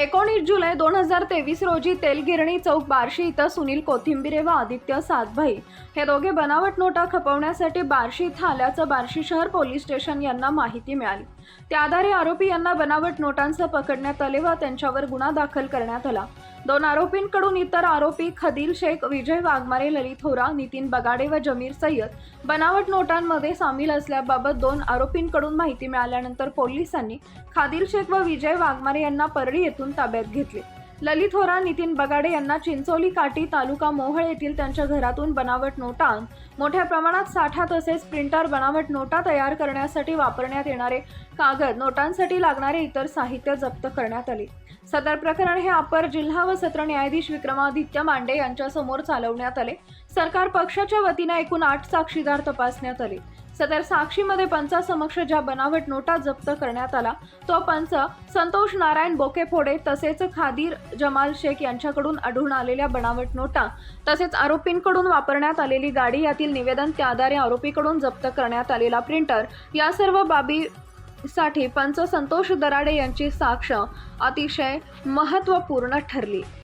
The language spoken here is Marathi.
एकोणीस जुलै दोन हजार तेवीस रोजी तेलगिरणी चौक बार्शी इथं सुनील कोथिंबिरे व आदित्य सातभाई हे दोघे बनावट नोटा खपवण्यासाठी बार्शी इथं आल्याचं बार्शी शहर पोलीस स्टेशन यांना माहिती मिळाली. त्या आधारे आरोपी यांना बनावट नोटांसह पकडण्यात आले व त्यांच्यावर गुन्हा दाखल करण्यात आला. दोन आरोपींकडून इतर आरोपी खदिल शेख विजय वाघमारे ललित होरा नितीन बगाडे व जमीर सय्यद बनावट नोटांमध्ये सामील असल्याबाबत दोन आरोपींकडून माहिती मिळाल्यानंतर पोलिसांनी खादिल शेख व विजय वाघमारे यांना परळी येथून ताब्यात घेतले. ललित होरा नितीन बगाडे यांना चिंचोली काठी तालुका मोहळ येथील त्यांच्या घरातून बनावट नोटा मोठ्या प्रमाणात साठा तसेच प्रिंटर बनावट नोटा तयार करण्यासाठी वापरण्यात येणारे कागद नोटांसाठी लागणारे इतर साहित्य जप्त करण्यात आले. सदर प्रकरण हे अपर जिल्हा व सत्र न्यायाधीश विक्रमादित्य मांडे यांच्यासमोर चालवण्यात आले. सरकार पक्षाच्या वतीने एकूण आठ साक्षीदार तपासण्यात आले. सदर साक्षीमध्ये पंचासमक्ष ज्या बनावट नोटा जप्त करण्यात आला तो पंच संतोष नारायण बोकेफोडे तसेच खादीर जमाल शेख यांच्याकडून आढळून आलेल्या बनावट नोटा तसेच आरोपींकडून वापरण्यात आलेली गाडी यातील निवेदन त्या आधारे आरोपीकडून जप्त करण्यात आलेला प्रिंटर या सर्व बाबी साठी पंच संतोष दराडे यांची साक्ष अतिशय महत्त्वपूर्ण ठरली.